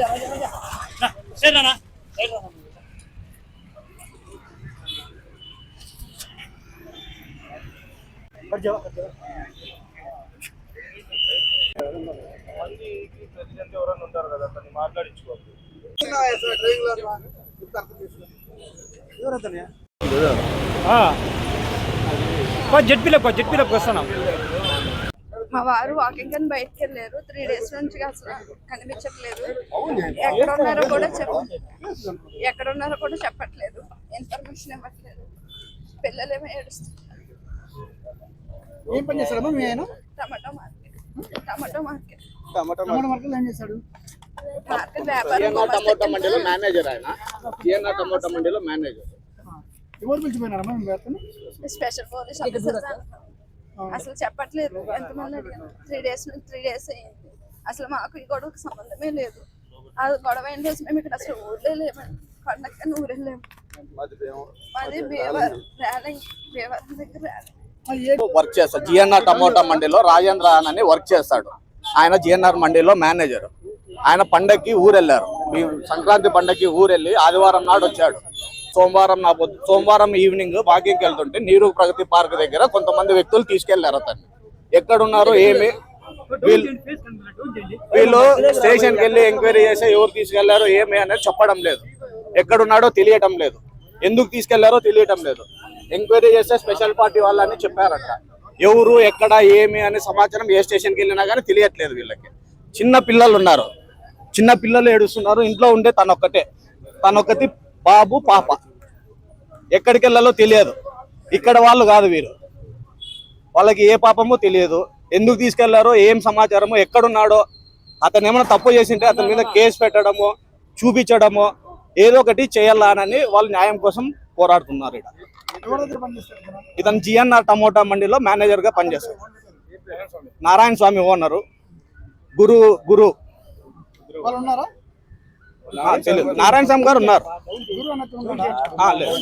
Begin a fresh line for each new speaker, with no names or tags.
రా తీసుకుంటారు వేరే వాళ్ళని అరెస్ట్ చేసి వద్దు
నన్ను వద్దన్నారు
జడ్పీలోకి జడ్పీలోకి వస్తున్నాం
మా వారు వాకింగ్ అని బయటకు వెళ్ళారు. త్రీ డేస్ నుంచి అసలు కనిపించట్లేదు. ఎక్కడ ఉన్నారో కూడా చెప్ప ఎక్కడ ఉన్నారో కూడా చెప్పట్లేదు. ఇన్ఫర్మేషన్ ఇవ్వట్లేదు. పిల్లలేమో ఏడుస్తున్నారు.
ఏం పని చేస్తాడమ్మా మీ ఆయన?
Tomato market. Tomato market.
Tomato market. ఏం
టమోటా మండీలో మేనేజర్ ఆయన. టమోటా మండీలో మేనేజర్
ఎవరు పిలిచిపోయినారమ్మా
స్పెషల్ పోలీస్ ఆఫీసర్ అసలు చెప్పట్లేదు. ఎంతమంది త్రీ డేస్ నుంచి త్రీ డేస్ అయింది అసలు మాకు ఈ గొడవకు సంబంధమే లేదు. అది గొడవ అయిన రోజు మేము ఇక్కడ అసలు ఊర్లే లేమండి ఊరెళ్ళాము మాది ర్యాలింగ్ భీవరం దగ్గర
వర్క్ చేస్తాడు. జిఎన్ఆర్ టమోటా మండీలో రాజేంద్ర అని వర్క్ చేస్తాడు. ఆయన జిఎన్ఆర్ మండీలో మేనేజర్ ఆయన పండక్కి ఊరెళ్ళారు. ఈ సంక్రాంతి పండక్కి ఊరెళ్ళి ఆదివారం నాడు వచ్చాడు. సోమవారం నా పొద్దు సోమవారం ఈవినింగ్ వాకింగ్కి వెళ్తుంటే నీరు ప్రగతి పార్క్ దగ్గర కొంతమంది వ్యక్తులు తీసుకెళ్ళారు అతన్ని. ఎక్కడున్నారు ఏమి వీళ్ళు వీళ్ళు స్టేషన్కి వెళ్ళి ఎంక్వైరీ చేస్తే ఎవరు తీసుకెళ్ళారో ఏమి అనేది చెప్పడం లేదు. ఎక్కడున్నాడో తెలియటం లేదు. ఎందుకు తీసుకెళ్ళారో తెలియటం లేదు. ఎంక్వైరీ చేస్తే స్పెషల్ పార్టీ వాళ్ళని చెప్పారంట. ఎవరు ఎక్కడ ఏమి అనే సమాచారం ఏ స్టేషన్కి వెళ్ళినా కానీ తెలియట్లేదు వీళ్ళకి. చిన్న పిల్లలు ఉన్నారు. చిన్న పిల్లలు ఏడుస్తున్నారు. ఇంట్లో ఉండే తనొక్కటే. తనొక్కటి బాబు పాప. ఎక్కడికి వెళ్ళాలో తెలియదు. ఇక్కడ వాళ్ళు కాదు వీరు. వాళ్ళకి ఏ పాపమో తెలియదు. ఎందుకు తీసుకెళ్ళారో ఏం సమాచారమో ఎక్కడున్నాడో అతను ఏమైనా తప్పు చేసింటే అతని మీద కేసు పెట్టడము చూపించడము ఏదో ఒకటి చేయాలని వాళ్ళు న్యాయం కోసం పోరాడుతున్నారు ఇక్కడ
ఇతను?
జిఎన్ఆర్ టమోటా మండీలో మేనేజర్గా పనిచేస్తాడు. నారాయణ స్వామి ఓనరు. గురు గురు. తెలియదు నారాయణ స్వామి గారు ఉన్నారు. లేదు.